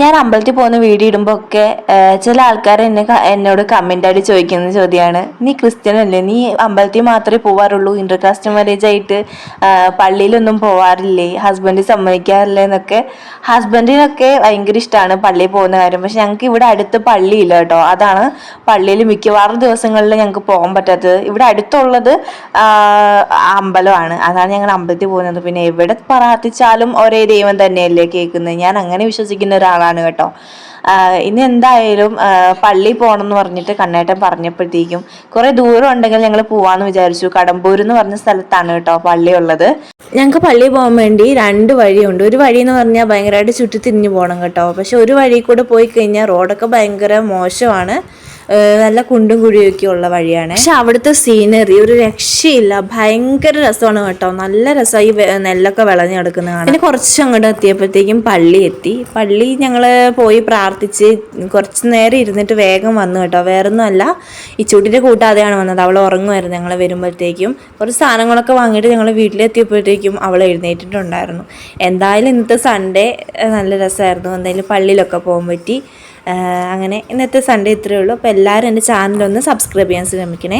ഞാൻ അമ്പലത്തിൽ പോകുന്ന വീഡിയോ ഇടുമ്പോൾ ഒക്കെ ചില ആൾക്കാർ എന്നെ എന്നോട് കമന്റ് ചോദിക്കുന്ന ചോദ്യമാണ് നീ ക്രിസ്ത്യൻ അല്ലേ? നീ അമ്പലത്തിൽ മാത്രമേ പോവാറുള്ളൂ? ഇന്റർ കാസ്റ്റ് മാരേജ് ആയിട്ട് പള്ളിയിലൊന്നും പോവാറില്ലേ? ഹസ്ബൻഡ് സമ്മതിക്കാറില്ലേ? എന്നൊക്കെ. ഹസ്ബൻഡിനൊക്കെ ഭയങ്കര ഇഷ്ടമാണ് പള്ളിയിൽ പോകുന്ന കാര്യം. പക്ഷെ ഞങ്ങൾക്ക് ഇവിടെ അടുത്ത് പള്ളിയില്ല കേട്ടോ. അതാണ് പള്ളിയിൽ മിക്കവാറും ദിവസങ്ങളിൽ ഞങ്ങൾക്ക് പോകാൻ പറ്റാത്തത്. ഇവിടെ അടുത്തുള്ളത് അമ്പലമാണ്. അതാണ് ഞങ്ങൾ അമ്പലത്തിൽ പോകുന്നത്. പിന്നെ എവിടെ പ്രാർത്ഥിച്ചാലും ഒരേ ദൈവം തന്നെയല്ലേ കേൾക്കുന്നത്. ഞാൻ അങ്ങനെ വിശ്വസിക്കുന്ന ഒരാളാണ്. കേട്ടോ. ഇനി എന്തായാലും പള്ളി പോകണം എന്ന് പറഞ്ഞിട്ട് കണ്ണേട്ടൻ പറഞ്ഞപ്പോഴത്തേക്കും കുറെ ദൂരം ഉണ്ടെങ്കിൽ ഞങ്ങൾ പോവാന്ന് വിചാരിച്ചു. കടമ്പൂർ എന്ന് പറഞ്ഞ സ്ഥലത്താണ് കേട്ടോ പള്ളി ഉള്ളത്. ഞങ്ങൾക്ക് പള്ളി പോകാൻ വേണ്ടി രണ്ട് വഴിയുണ്ട്. ഒരു വഴി എന്ന് പറഞ്ഞാൽ ഭയങ്കരമായിട്ട് ചുറ്റി തിരിഞ്ഞു പോകണം കേട്ടോ. പക്ഷെ ഒരു വഴി കൂടെ പോയി കഴിഞ്ഞാൽ റോഡൊക്കെ ഭയങ്കര മോശമാണ്. നല്ല കുണ്ടും കുഴിയൊക്കെ ഉള്ള വഴിയാണ്. പക്ഷെ അവിടുത്തെ സീനറി ഒരു രക്ഷയില്ല. ഭയങ്കര രസമാണ് കേട്ടോ. നല്ല രസമായി നെല്ലൊക്കെ വിളഞ്ഞു കിടക്കുന്ന കാണാൻ. പിന്നെ കുറച്ച് അങ്ങോട്ട് എത്തിയപ്പോഴത്തേക്കും പള്ളി എത്തി. പള്ളി ഞങ്ങൾ പോയി പ്രാർത്ഥിച്ച് കുറച്ച് നേരം ഇരുന്നിട്ട് വേഗം വന്നു കേട്ടോ. വേറെ അല്ല ഈ ചൂട്ടിന്റെ കൂട്ടാതെയാണ് വന്നത്. അവൾ ഉറങ്ങുമായിരുന്നു ഞങ്ങൾ വരുമ്പോഴത്തേക്കും. കുറച്ച് സാധനങ്ങളൊക്കെ വാങ്ങിയിട്ട് ഞങ്ങൾ വീട്ടിലെത്തിയപ്പോഴത്തേക്കും അവൾ എഴുന്നേറ്റിട്ടുണ്ടായിരുന്നു. എന്തായാലും ഇന്നത്തെ സൺഡേ നല്ല രസമായിരുന്നു. എന്തായാലും പള്ളിയിലൊക്കെ പോകാൻ പറ്റി. അങ്ങനെ ഇന്നത്തെ സൺഡേ ഇത്രയേ ഉള്ളൂ. അപ്പോൾ എല്ലാവരും എന്റെ ചാനലൊന്ന് സബ്സ്ക്രൈബ് ചെയ്യാൻ ശ്രമിക്കണേ.